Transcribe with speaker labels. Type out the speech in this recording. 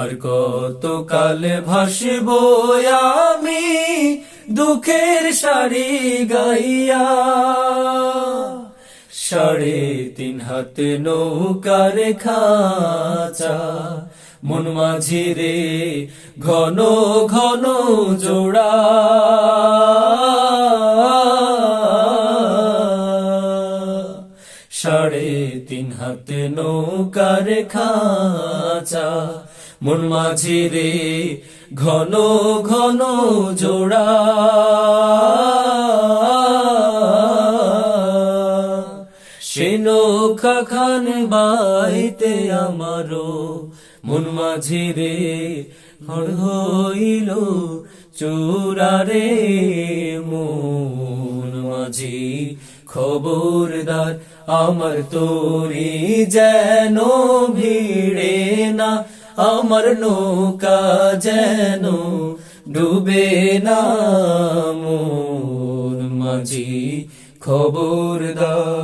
Speaker 1: আর কত কালে ভাসব আমি দুঃখের সারি গাইয়া। সাড়ে তিন হাতে নৌকার খাচা মন মাঝি রে ঘন ঘন জোড়া। সাড়ে তিন হাতে নৌকার খাচা, মন মাঝি রে ঘন ঘন জোড়া। সে নৌকা খান বাইতে আমারও মন মাঝি রে হর হইল চূড়ারে মন মাঝি। খবরদার আমার তোরি যেন ভিড়ে না আমার নৌকা যেন ডুবে না। মন মাঝি খবরদার।